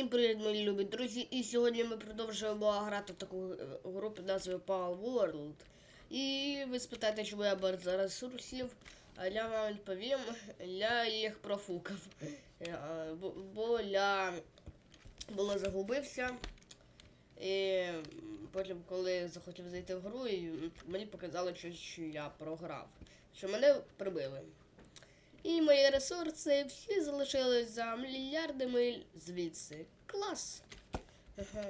Всім привіт, мої любі друзі! І сьогодні ми продовжуємо грати в таку е, гру під назвою Power World. І ви спитаєте, чому я без ресурсів, а я вам відповім, я їх профукав. Е, бо- я було загубився. І потім, коли захотів зайти в гру, мені показало, що, що я програв. Що мене прибили. І мої ресурси всі залишились за мільярди миль звідси. Клас. Ага.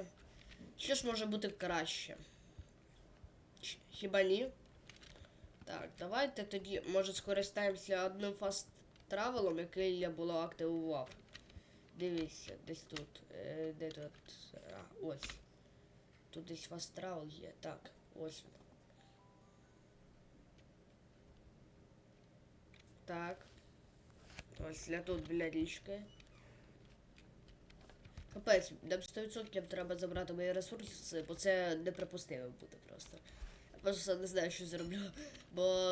Що ж може бути краще? Хіба ні? Так, давайте тоді, може, скористаємося одним фаст травелом, який я було активував. Дивіться, десь тут. Е, де тут? А, ось. Тут десь фаст травел є. Так, ось. Так. Ось тут біля річки. Капець, нам 100% треба забрати мої ресурси, бо це неприпустимо буде просто. Я просто не знаю, що зроблю. Бо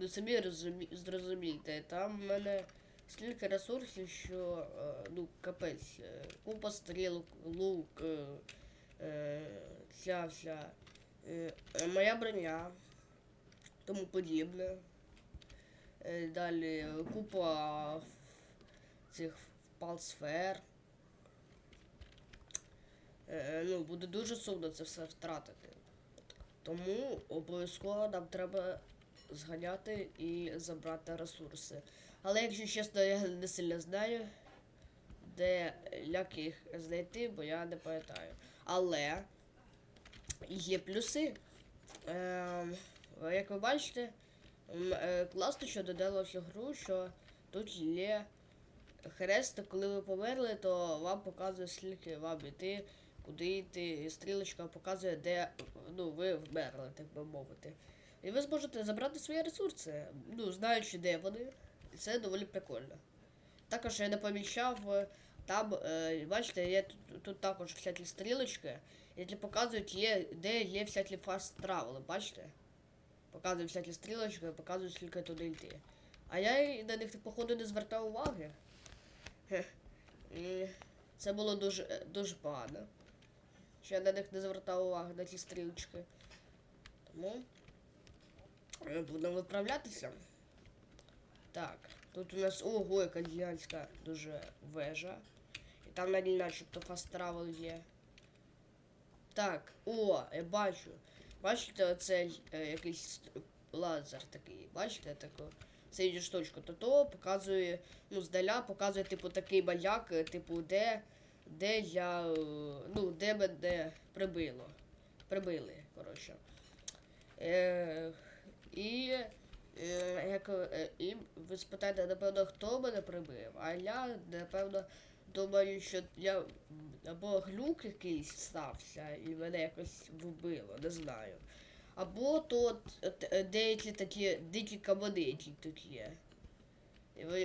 ну самі розумі... зрозумієте, там в мене стільки ресурсів, що е, ну капець. е, Купа стрілок, лук, е, вся. е, моя броня, тому подібне. Е, Далі купа цих палсфер. Е, Ну, буде дуже сумно це все втратити. Тому обов'язково нам треба зганяти і забрати ресурси. Але якщо чесно, я не сильно знаю, де як їх знайти, бо я не пам'ятаю. Але є плюси. Ем, як ви бачите, е, Класно, що додало всю гру, що тут є хрест, коли ви померли, то вам показує, скільки вам йти, куди йти, і стрілочка показує, де ну, ви вмерли, так би мовити. І ви зможете забрати свої ресурси, ну, знаючи, де вони. І це доволі прикольно. Також я не помічав, е, там, е, бачите, є тут, тут також всякі стрілочки, які показують, є, де є всякі фаст травели, бачите? Показує всякі стрілочки, показує, скільки туди йти. А я на них, походу, не звертав уваги. І це було дуже, е, дуже погано. Що я на них не звертав уваги на ці стрілочки. Тому е, будемо виправлятися. Так, тут у нас ого, яка гігантська дуже вежа. І там на ній начебто фаст травел є. Так, о, я бачу. Бачите, оцей е, якийсь лазер такий. Бачите таку? Цю штучку. То то показує, ну, здаля показує, типу, такий маяк, е, типу, де, де я, е, ну, де мене прибило. Прибили, коротше. Е, і, е, як, е, і ви спитаєте, напевно, хто мене прибив, а я, напевно, думаю, що я або глюк якийсь стався і мене якось вбило, не знаю. Або то е, деякі такі дикі кабани, які тут є.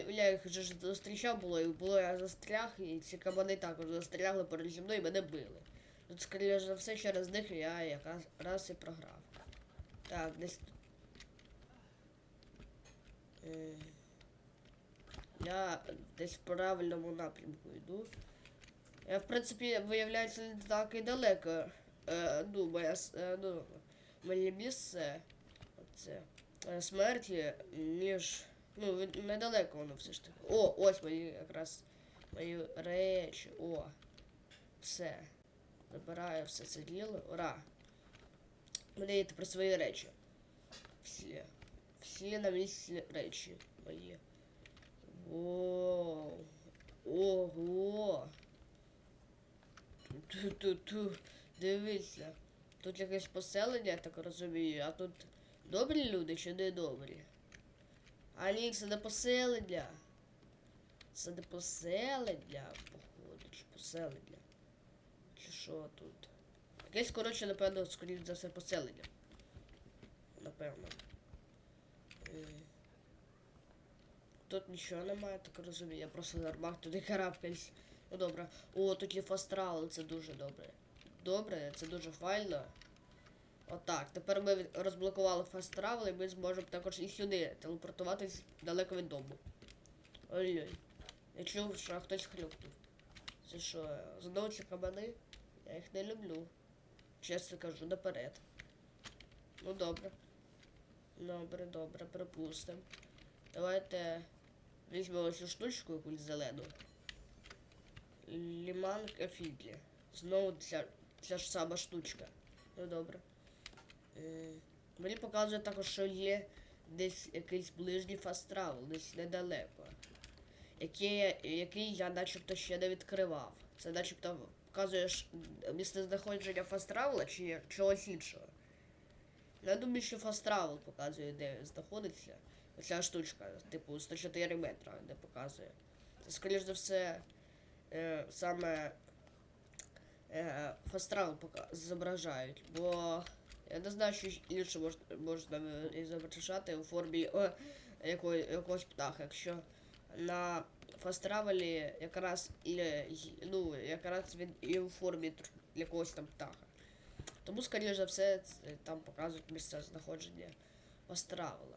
Я їх вже зустрічав було, і було я застряг, і ці кабани також застрягли перед зі мною і мене били. Тут, скоріше за все, через них я якраз раз і програв. Так, десь тут. Я десь в правильному напрямку йду. Я, в принципі, виявляється, не так і далеко. Е, ну, моя, е, ну, моє місце це е, смерті, ніж. Ну, недалеко воно все ж таки. О, ось мої якраз мої речі. О. Все. Забираю все це діло. Ура! Мені тепер свої речі. Всі. Всі на місці речі мої. Воу. Ого. Ту-ту-ту. Дивися. Тут якесь поселення, я так розумію, а тут добрі люди чи не добрі? А ні, це не поселення. Це не поселення, походу, чи поселення. Чи що тут? Якесь, коротше, напевно, скоріше за все поселення. Напевно. Тут нічого немає, так розумію. Я просто нормально туди карабкаюсь. Ну добре. О, тут є фастрал, це дуже добре. Добре, це дуже файно. Отак. Тепер ми розблокували фаст травел і ми зможемо також і сюди телепортуватись далеко від дому. Ой-ой. Я чув, що хтось хлюпнув. Це що, знову ці кабани? Я їх не люблю. Чесно кажу, наперед. Ну добре. Добре, добре, припустимо. Давайте візьмемо цю штучку якусь зелену. Ліман кафідлі. Знову ця, ця ж сама штучка. Ну добре. Е, мені показує також, що є десь якийсь ближній фастравел, десь недалеко. Який, який я начебто ще не відкривав. Це начебто показує місце знаходження фастравела чи чогось іншого. Я думаю, що фастравел показує, де знаходиться. Оця штучка, типу 104 метра, де показує. Це, скоріш за все, е, саме е, фастрал зображають, бо я не знаю, що інше можна, можна зображати у формі о, якої, якогось птаха, якщо на фастравелі якраз ну, якраз він і у формі якогось там птаха. Тому, скоріш за все, там показують місце знаходження фастравела.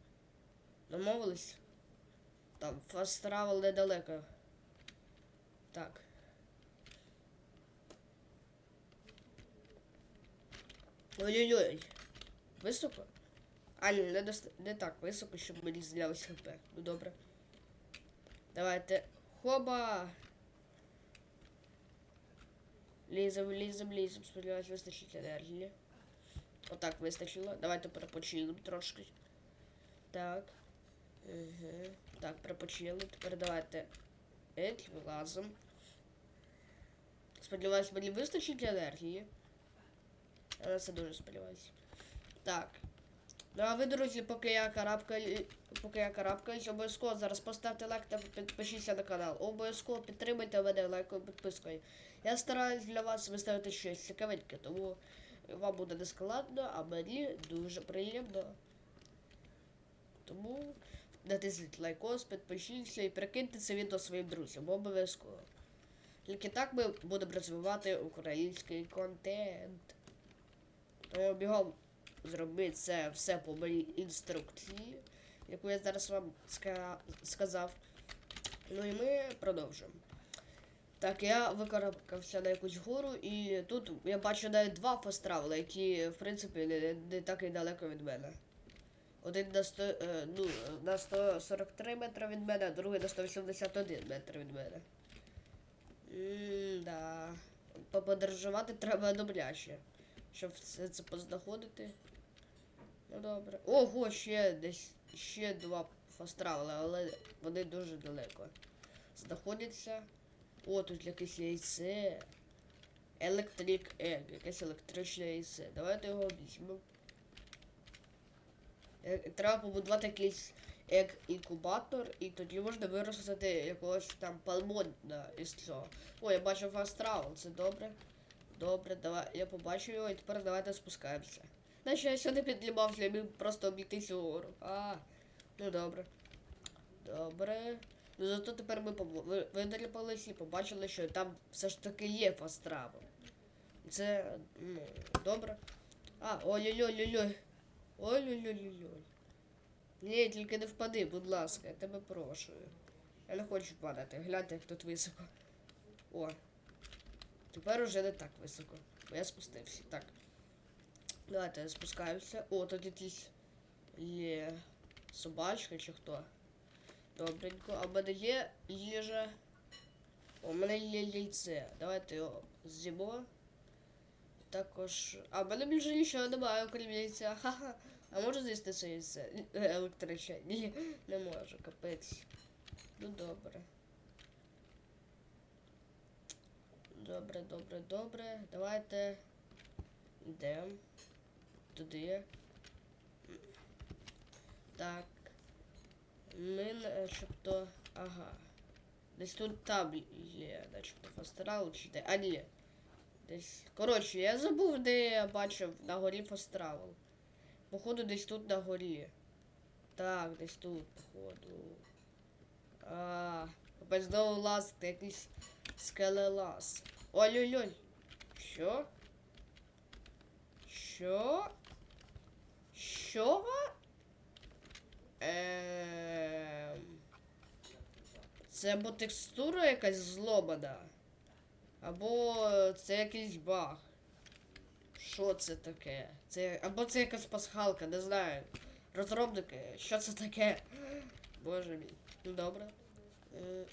Домовились? Там фаст травел недалеко. Так. Ой-ой-ой. Високо? А, ні, не, доста... не так високо, щоб мені знялось хп. Ну добре. Давайте. Хоба! Лізем, лізем, лізем. Сподіваюсь, вистачить енергії. Отак вистачило. Давайте перепочилимо трошки. Так. Угу. Так, перепочили. Тепер давайте. Еть, вилазимо. Сподіваюсь, мені вистачить енергії. Я це дуже сподіваюся. Так. Ну а ви, друзі, поки я карабкаю, поки я карабкаюсь, обов'язково зараз поставте лайк та підпишіться на канал. Обов'язково підтримуйте мене лайкою підпискою. Я стараюсь для вас виставити щось цікавеньке, тому вам буде не складно, а мені дуже приємно. Тому натисніть лайкос, підпишіться і прикиньте це відео своїм друзям, обов'язково. Тільки так ми будемо розвивати український контент. Тому бігом зробити це все по моїй інструкції, яку я зараз вам сказав. Ну і ми продовжимо. Так, я викарабкався на якусь гору, і тут я бачу навіть два фастравела, які, в принципі, не, не так і далеко від мене. Один на 100, е, ну, на 143 метри від мене, а другий на 181 метр від мене. М-да. Поподорожувати треба добряче, щоб все це познаходити. Ну добре. Ого, ще десь ще два фастравела, але вони дуже далеко. Знаходяться. О, тут якесь яйце. Електрик Egg, якесь електричне яйце. Давайте його візьмемо. Е, Треба побудувати якийсь як інкубатор, і тоді можна виростити якогось там палмонда із цього. О, я бачу фаст travel, це добре. Добре, давай. Я побачив його і тепер давайте спускаємося. Наче я сюди підлімався, я міг просто обійти цю гору. А, ну добре. Добре. Ну зато тепер ми побо- ви- видаліпалися і побачили, що там все ж таки є фаст travel. Це, ну, добре. А, ой-ой-ой-ой-ой. Ой-ой-ой-ой. Ні, тільки не впади, будь ласка, я тебе прошу. Я не хочу падати. Гляньте, як тут високо. О. Тепер уже не так високо. Бо я спустився. Так. Давайте спускаємося. О, тут якісь є собачка чи хто. Добренько. А в мене є їжа. О, у мене є яйце. Давайте його з'їмо. Також. А в мене більше нічого немає, окрім яйця. Ха-ха. А можу з'їсти яйце? Е, Ні, не можу, капець. Ну добре. Добре, добре, добре. Давайте йдемо туди. Так. Ми начебто. Ага. Десь тут там є, начебто фастрал чи де. А ні. Десь. Коротше, я забув, де я бачив на горі фастрал. Походу, десь тут на горі. Так, десь тут, походу. А, опять знову лазити, якийсь скелелаз. Ой-ой-ой. Що? Що? Що? Ем... Це або текстура якась злобана, або це якийсь баг. Що це таке? Це. Або це якась пасхалка, не знаю. Розробники, що це таке? Боже мій. Ну добре. Е,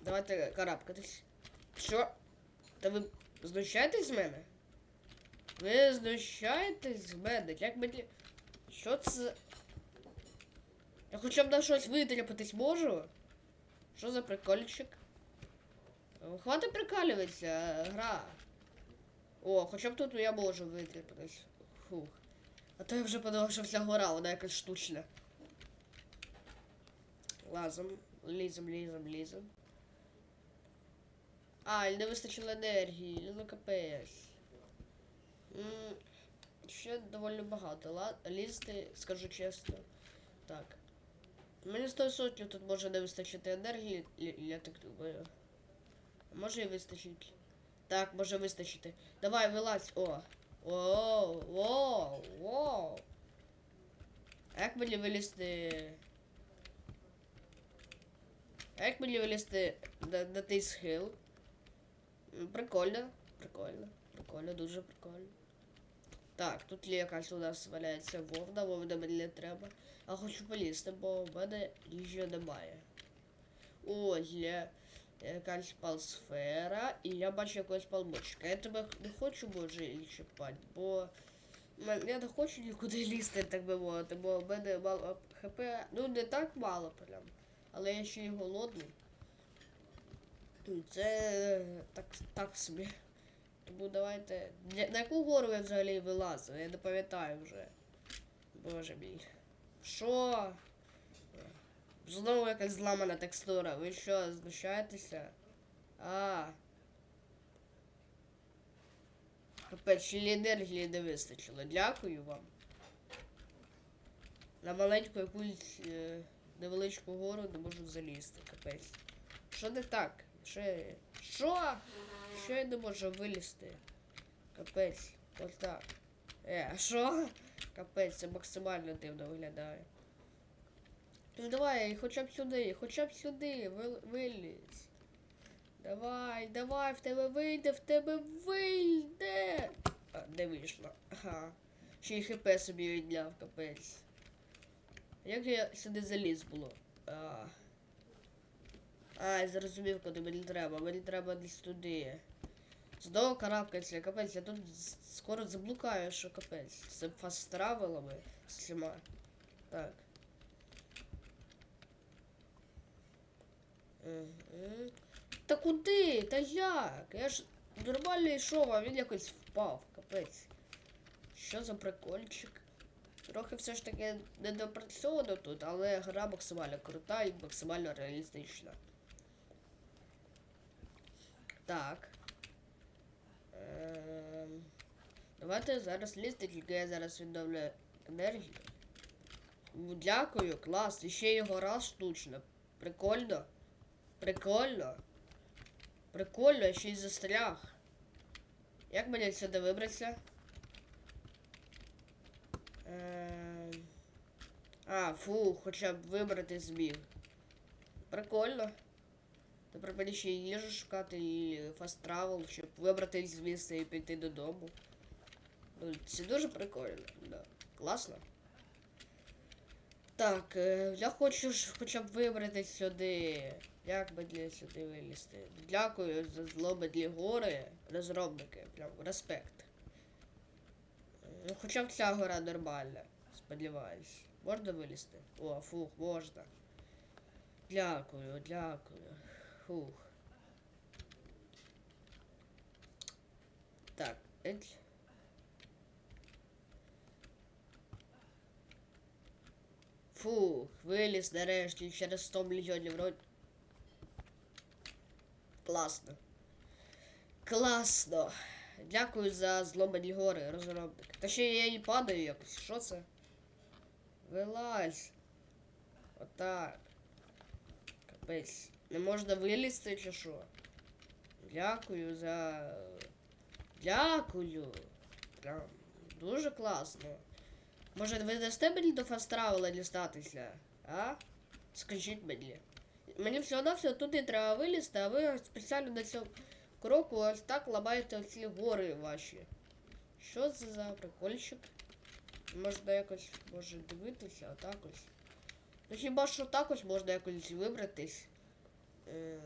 давайте карабкатись. Що? Та ви знущаєтесь з мене? Ви знущаєтесь з мене? Як мені. Що це? Я хоча б на щось витряпатись можу? Що за прикольчик? Хватить прикалюватися, гра. О, хоча б тут я можу витряпатись. Фух. А то я вже подумав, що вся гора, вона якась штучна. Лазом, лізем, лізем, лізем. А, не вистачило енергії, ну капець. Ще доволі багато. Лізти, скажу чесно. Так. Мені 100 сотню тут може не вистачити енергії, я так думаю. Може і вистачить. Так, може вистачити. Давай, вилазь. О. О, о, о. Як мені вилізти? Як мені вилізти на, на той схил? Прикольно, прикольно, прикольно, дуже прикольно. Так, тут є якась у нас валяється вовна, вовна мені не треба. А хочу полізти, бо в мене їжі немає. О, є якась палсфера, і я бачу якогось палмочка. Я тебе не хочу, може, чіпати, бо я не хочу нікуди лізти, так би мовити, бо в мене мало хп. Ну, не так мало прям. Але я ще й голодний. Ну, Це так, так собі. Тому давайте. На яку гору я взагалі вилазив? Я не пам'ятаю вже. Боже мій. Що? Знову якась зламана текстура. Ви що, знущаєтеся? А. Капець, ще енергії не вистачило. Дякую вам. На маленьку якусь е, невеличку гору не можу залізти. Капець. Що не так? Що? Що? Що я не можу вилізти? Капець. Ось так. Е, а що? Капець, це максимально дивно виглядає. Ну давай, хоча б сюди, хоча б сюди, вил- вилізь. Давай, давай, в тебе вийде, в тебе вийде. А, не вийшло. Ага. Ще й хп собі відняв, капець. Як я сюди заліз було? А, а я зрозумів, куди мені треба. Мені треба десь туди. Знову карабкаться, капець, я тут скоро заблукаю, що капець. З з цими. Так. Мгм. Та куди? Та як? Я ж нормально йшов, а він якось впав, капець. Що за прикольчик? Трохи все ж таки недопрацьовано тут, але гра максимально крута і максимально реалістична. Так. Ем, Давайте зараз лізти, тільки я зараз відновлю енергію. Дякую, клас. І ще й гора штучна. Прикольно. Прикольно. Прикольно, я ще й застряг. Як мені сюди вибратися? Ем... А, фу, хоча б вибрати зміг. Прикольно. Тепер мені ще й їжу шукати і фаст травел, щоб вибрати з і піти додому. Ну, це дуже прикольно, да. Класно. Так, е, я хочу хоча б вибрати сюди. Як мені сюди вилізти? Дякую за злободлі гори, розробники. Прям респект. Ну, хоча б ця гора нормальна, сподіваюсь. Можна вилізти? О, фух, можна. Дякую, дякую. Фух. Так, еть. Фух, виліз нарешті через 100 мільйонів років. Класно. Класно. Дякую за зломані гори, розробник. Та ще я і падаю якось. Що це? Вилазь. Отак. Капець. Не можна вилізти чи що? Дякую за. Дякую. Прям дуже класно. Може, ви дасте мені до фастравела дістатися? А? Скажіть мені. Мені все одно все туди треба вилізти, а ви спеціально на цьому кроку ось так ламаєте ці гори ваші. Що це за прикольчик? Можна якось може дивитися, отак ось. Ну хіба що так ось можна якось вибратись. Е,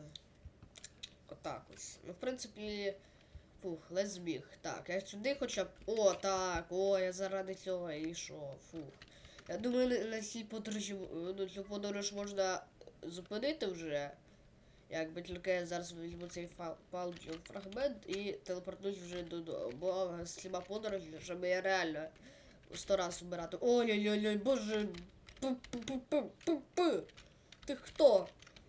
отак ось. Ну, в принципі, фух, ледь збіг. Так, я сюди хоча б. О, так, о, я заради цього і йшов. Фух. Я думаю, на- на цій подорожі ну, цю подорож можна зупинити вже. Якби тільки я зараз візьму цей фа- фрагмент і телепортуюсь вже додому. Бо сліма подорожі, щоб я реально сто раз вмирати. Ой-ой-ой, боже. Пу-пу-пу-пу-пу. Ти хто?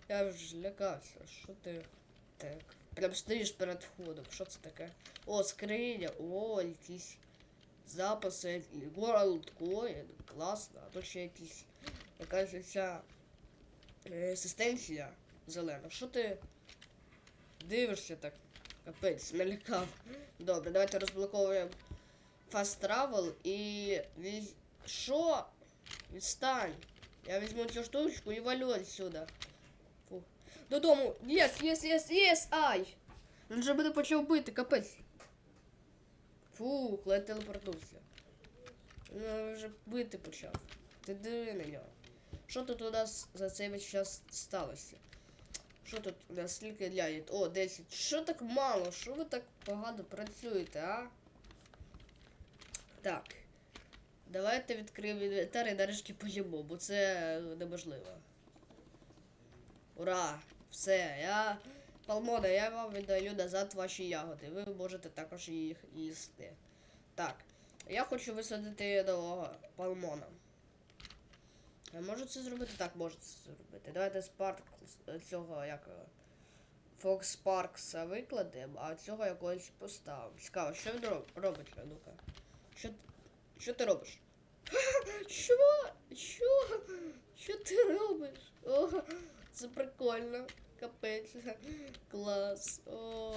Я вже лякався. Що ти? Так. Прям стоїш перед входом. Що це таке? О, скриня, о, якісь записи, World Coin, класно, а то ще якісь якась ця е, асистенція зелена. Що ти дивишся так? Капець, налякав. Добре, давайте розблоковуємо Fast Travel і віз... Що? Відстань. Я візьму цю штучку і валю отсюда. Фу. Додому. Єс, єс, єс, єс, ай! Він вже мене почав бити, капець. Фух, ледь телепортнувся. Ну, вже бити почав. Ти диви на нього. Що тут у нас за цей час сталося? Що тут у нас скільки глянет? О, 10. Що так мало? Що ви так погано працюєте, а? Так. Давайте відкриємо інвентар і нарешті поїмо, бо це неможливо. Ура! Все, я. Палмона, я вам віддаю назад ваші ягоди. Ви можете також їх їсти. Так. Я хочу висадити нового палмона. Можу це зробити? Так, можу це зробити. Давайте спарк цього як. Фокс Паркса викладемо, а цього якогось поставимо. Цікаво, що він робить, ну-ка. Що, що ти робиш? Що? Що? Що ти робиш? О, це прикольно. Капець. Клас. О,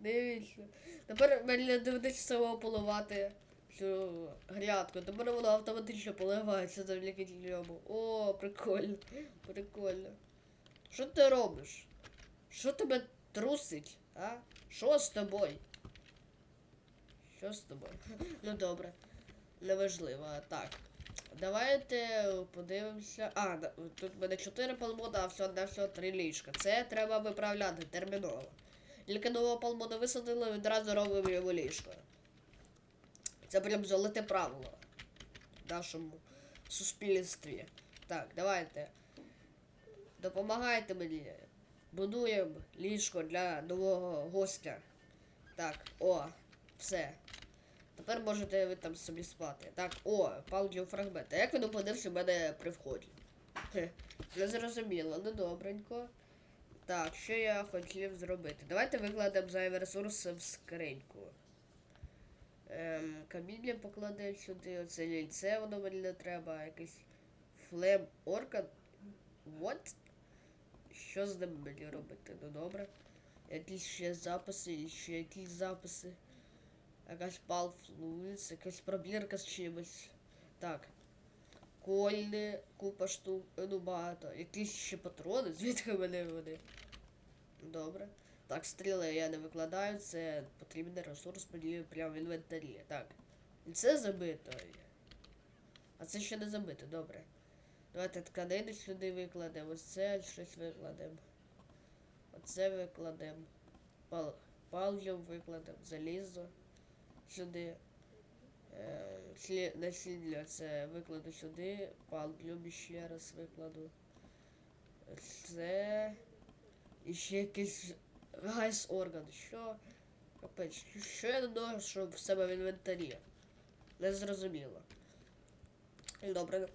дивіться. Тепер мені доведеться самого поливати цю грядку. Тепер воно автоматично поливається завдяки ньому. О, прикольно. Прикольно. Що ти робиш? Що тебе трусить? А? Що з тобою? Що з тобою? Ну добре. Неважливо. Так. Давайте подивимося. А, тут в мене 4 палмода, а всього на всього 3 ліжка. Це треба виправляти терміново. Тільки нового палмода висадили, відразу робимо йому ліжко. Це прям золоте правило в нашому суспільстві. Так, давайте. Допомагайте мені. Будуємо ліжко для нового гостя. Так, о, все. Тепер можете ви там собі спати. Так, о, палків фрагмент. А як він опинився в мене при вході? Хе, не зрозуміло, ну добренько. Так, що я хотів зробити? Давайте викладемо зайві ресурси в скриньку. Ем, каміння покладемо сюди, оце яйце воно мені не треба, якийсь флем орка. What? Що з ним мені робити? Ну добре. Якісь ще записи, ще якісь записи. Якась пал якась пробірка з чимось. Так. Кольни, купа штук, ну багато. Якісь ще патрони, звідки мене вони? Добре. Так, стріли я не викладаю, це потрібний ресурс мені прямо в інвентарі. Так. І це забито. А це ще не забито, добре. Давайте тканини сюди викладемо. Ось це щось викладемо. Оце викладемо. Пал... Пал'ю викладемо. Залізо сюди. Е, слі- насіння це викладу сюди. Пал'ю ще раз викладу. Це. І ще якийсь гайс орган. Що? Капець, що я доношу в себе в інвентарі? Не зрозуміло. Добре.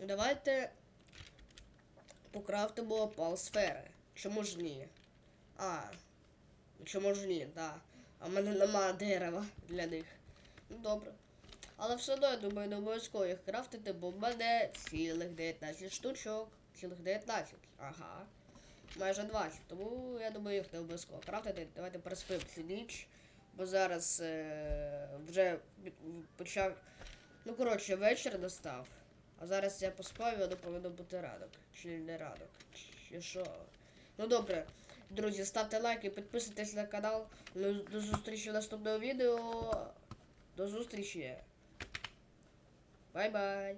Давайте покрафтимо пал сфери. Чому ж ні? А, Чому ж ні, так. А в мене нема дерева для них. Добре. Але все одно, я думаю, не обов'язково їх крафтити, бо в мене цілих 19 штучок. Цілих 19. Ага. Майже 20. Тому я думаю, їх не обов'язково крафтити. Давайте переспимо цю ніч. Бо зараз е- вже почав. Ну, коротше, вечір настав. А зараз я поспав, і воно повинно бути ранок. Чи не ранок? Чи що? Ну добре. Друзі, ставте лайки, підписуйтесь на канал. До зустрічі в наступному відео. До зустрічі. Бай-бай.